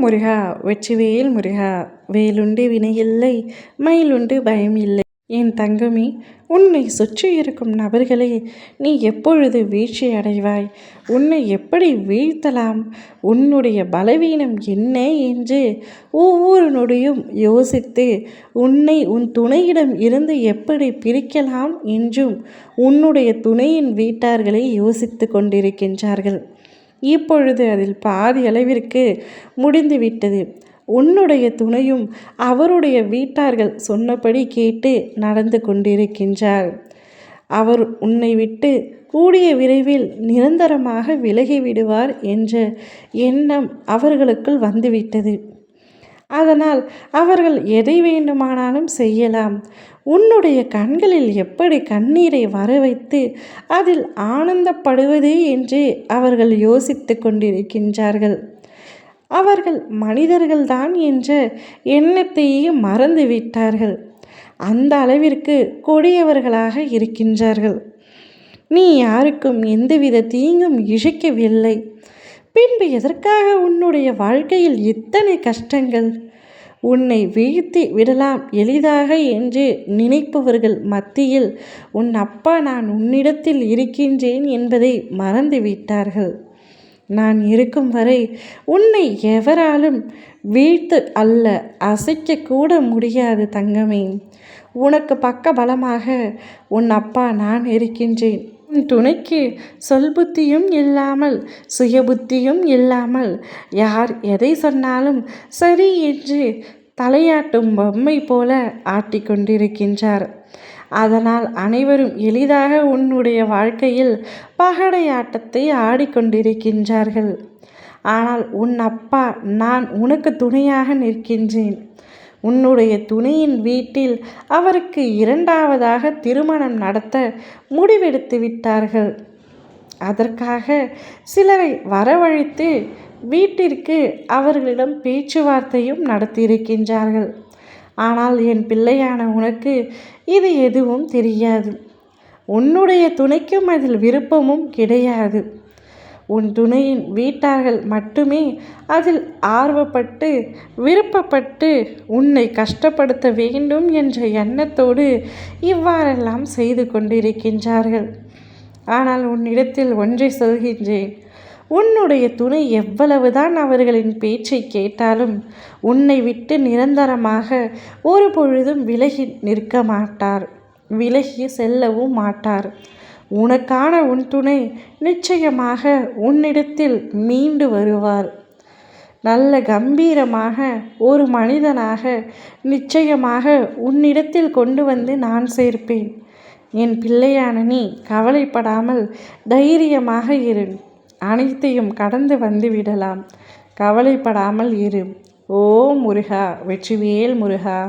முருகா வெற்றிவேல் முருகா வேலுண்டு வினையில்லை மயிலுண்டு பயம் இல்லை என் தங்கமே உன்னை சுற்றி இருக்கும் நபர்களே நீ எப்பொழுது வீழ்ச்சி அடைவாய்? உன்னை எப்படி வீழ்த்தலாம்? உன்னுடைய பலவீனம் என்ன என்று ஒவ்வொரு நொடியும் யோசித்து உன்னை உன் துணையிடம் இருந்து எப்படி பிரிக்கலாம் என்றும் உன்னுடைய துணையின் வீட்டார்களை யோசித்து கொண்டிருக்கின்றார்கள். இப்பொழுது அதில் பாதி அளவிற்கு முடிந்துவிட்டது. உன்னுடைய துணையும் அவருடைய வீட்டார்கள் சொன்னபடி கேட்டு நடந்து கொண்டிருக்கின்றார். அவர் உன்னை விட்டு கூடிய விரைவில் நிரந்தரமாக விலகி விடுவார் என்ற எண்ணம் அவர்களுக்குள் வந்துவிட்டது. அதனால் அவர்கள் எதை வேண்டுமானாலும் செய்யலாம். உன்னுடைய கண்களில் எப்படி கண்ணீரை வர வைத்து அதில் ஆனந்தப்படுவது என்று அவர்கள் யோசித்து கொண்டிருக்கின்றார்கள். அவர்கள் மனிதர்கள்தான் என்ற எண்ணத்தையே மறந்துவிட்டார்கள். அந்த அளவிற்கு கொடியவர்களாக இருக்கின்றார்கள். நீ யாருக்கும் எந்தவித தீங்கும் இழைக்கவில்லை. பின்பு எதற்காக உன்னுடைய வாழ்க்கையில் இத்தனை கஷ்டங்கள்? உன்னை வீழ்த்தி விடலாம் எளிதாக என்று நினைப்பவர்கள் மத்தியில் உன் அப்பா நான் உன்னிடத்தில் இருக்கின்றேன் என்பதை மறந்துவிட்டார்கள். நான் இருக்கும் வரை உன்னை எவராலும் வீழ்த்து அல்ல அசைக்கக்கூட முடியாது தங்கமே. உனக்கு பக்க பலமாக உன் அப்பா நான் இருக்கின்றேன். உன் துணைக்கு சொல் புத்தியும் இல்லாமல் சுயபுத்தியும் இல்லாமல். யார் எதை சொன்னாலும் சரி என்று தலையாட்டும் பொம்மை போல ஆட்டிக்கொண்டிருக்கின்றார் அதனால் அனைவரும் எளிதாக உன்னுடைய வாழ்க்கையில் பகடையாட்டத்தை ஆடிக்கொண்டிருக்கின்றார்கள் ஆனால் உன் அப்பா நான் உனக்கு துணையாக நிற்கின்றேன். உன்னுடைய துணையின் வீட்டில் அவருக்கு இரண்டாவதாக திருமணம் நடத்த முடிவெடுத்து விட்டார்கள். அதற்காக சிலரை வரவழைத்து வீட்டிற்கு அவர்களிடம் பேச்சுவார்த்தையும் நடத்தியிருக்கின்றார்கள். ஆனால் என் பிள்ளையான உனக்கு இது எதுவும் தெரியாது. உன்னுடைய துணைக்கும் அதில் விருப்பமும் கிடையாது. உன் துணையின் வீட்டார்கள் மட்டுமே அதில் ஆர்வப்பட்டு விருப்பப்பட்டு உன்னை கஷ்டப்படுத்த வேண்டும் என்ற எண்ணத்தோடு இவ்வாறெல்லாம் செய்து கொண்டிருக்கின்றார்கள். ஆனால் உன்னிடத்தில் ஒன்றை சொல்கின்றேன். உன்னுடைய துணை எவ்வளவுதான் அவர்களின் பேச்சை கேட்டாலும் உன்னை விட்டு நிரந்தரமாக ஒரு பொழுதும் விலகி நிற்க மாட்டார். விலகி செல்லவும் மாட்டார். உனக்கான உன் துணை நிச்சயமாக உன்னிடத்தில் மீண்டு வருவார். நல்ல கம்பீரமாக ஒரு மனிதனாக நிச்சயமாக உன்னிடத்தில் கொண்டு வந்து நான் சேர்ப்பேன். என் பிள்ளையான நீ கவலைப்படாமல் தைரியமாக இரு. அனைத்தையும் கடந்து வந்து விடலாம். கவலைப்படாமல் இரு. ஓ முருகா வெற்றிவேல் முருகா.